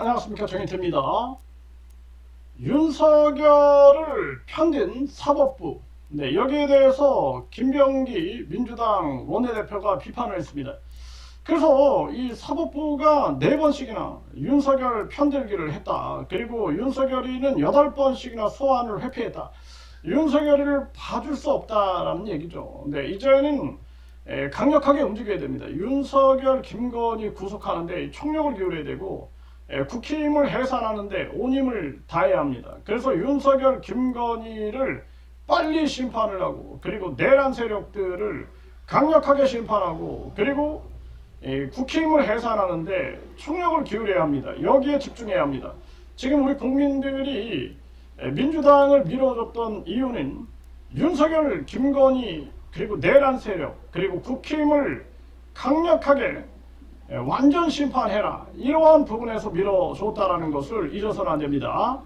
안녕하십니까 정인태입니다. 윤석열을 편든 사법부 네, 여기에 대해서 김병기 민주당 원내대표가 비판을 했습니다. 그래서 이 사법부가 네 번씩이나 윤석열 편들기를 했다. 그리고 윤석열이는 여덟 번씩이나 소환을 회피했다. 윤석열이를 봐줄 수 없다라는 얘기죠. 네, 이제는 에, 강력하게 움직여야 됩니다. 윤석열, 김건희 구속하는데 총력을 기울여야 되고 에, 국힘을 해산하는데 온 힘을 다해야 합니다. 그래서 윤석열, 김건희를 빨리 심판을 하고 그리고 내란 세력들을 강력하게 심판하고 그리고 에, 국힘을 해산하는데 총력을 기울여야 합니다. 여기에 집중해야 합니다. 지금 우리 국민들이 에, 민주당을 밀어줬던 이유는 윤석열, 김건희 그리고 내란 세력 그리고 국힘을 강력하게 에, 완전 심판해라 이러한 부분에서 밀어줬다라는 것을 잊어서는 안 됩니다.